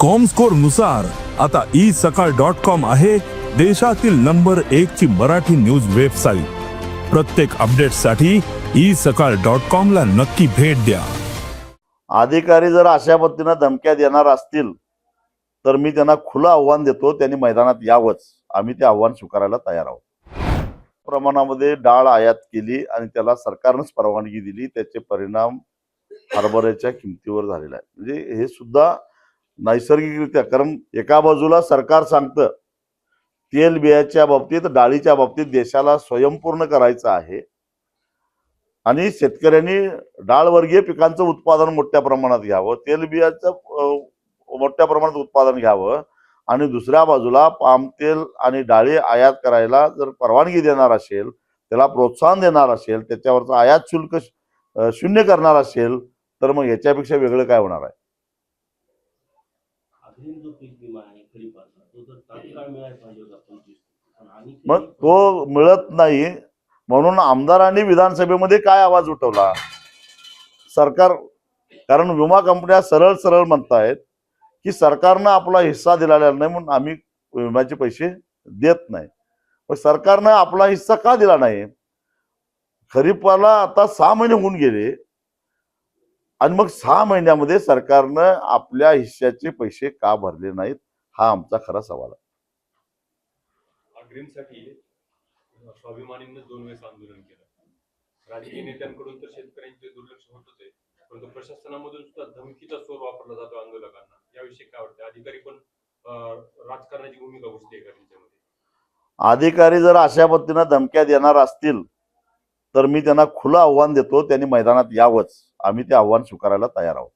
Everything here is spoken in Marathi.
कॉमस्कोरनुसार आता ई सकाळ डॉट कॉम आहे देशातील नंबर एक ची मराठी न्यूज वेबसाईट प्रत्येक अपडेटसाठी ई सकाळ डॉट कॉम ला नक्की भेट द्या. अधिकारी जर अशा पद्धतीनं धमक्या देणार असतील तर मी त्यांना खुलं आव्हान देतो त्यांनी मैदानात यावंच. आम्ही ते आव्हान स्वीकारायला तयार आहोत. प्रमाणामध्ये डाळ आयात केली आणि त्याला सरकारनंच परवानगी दिली त्याचे परिणाम हरभऱ्याच्या किमतीवर झालेला आहे म्हणजे हे सुद्धा नैसर्गिकरित्या कारण एका बाजूला सरकार सांगतं तेल बियाच्या बाबतीत डाळीच्या बाबतीत देशाला स्वयंपूर्ण करायचं आहे. आणि शेतकऱ्यांनी डाळवर्गीय पिकांचं उत्पादन मोठ्या प्रमाणात घ्यावं तेलबियाचं मोठ्या प्रमाणात उत्पादन घ्यावं आणि दुसऱ्या बाजूला पाम तेल आणि डाळी आयात करायला जर परवानगी देणार असेल त्याला प्रोत्साहन देणार असेल त्याच्यावरचं आयात शुल्क शून्य करणार असेल तर मग याच्यापेक्षा वेगळं काय होणार आहे? अग्रिम जो पीक विमा आहे खरीपाचा तो जर तात्काळ मिळायला पाहिजे होता पंचवीस पण आम्ही मग तो मिळत नाही म्हणून आमदारांनी विधानसभेमध्ये काय आवाज उठवला? सरकार कारण विमा कंपन्या सरळ सरळ म्हणतायत की सरकारनं आपला हिस्सा दिलेला नाही म्हणून आम्ही विम्याचे पैसे देत नाही. मग सरकारनं आपला हिस्सा का दिला नाही? खरीपाला आता सहा महिने होऊन गेले. आणि मग सहा महिन्यामध्ये सरकारनं आपल्या हिश्श्याचे पैसे का भरले नाहीत हा आमचा खरा सवाल आहे. अग्रिमसाठी स्वाभिमानींनी दोन वेळेस आंदोलन केलं. राजकीय नेत्यांकडून तर शेतकऱ्यांचे दुर्लक्ष होतच आहे परंतु प्रशासनामधून सुद्धा धमकीचा स्वर वापरला जातो आंदोलकांना. याविषयी काय वाटतं? अधिकारी पण राजकारणाची भूमिका घुसते का त्यांच्यामध्ये? अधिकारी जर अशा पद्धतीनं धमक्या देणार असतील तर मी त्यांना खुलं आव्हान देतो त्यांनी मैदानात यावंच. आम्ही ते आव्हान स्वीकारायला तयार आहोत.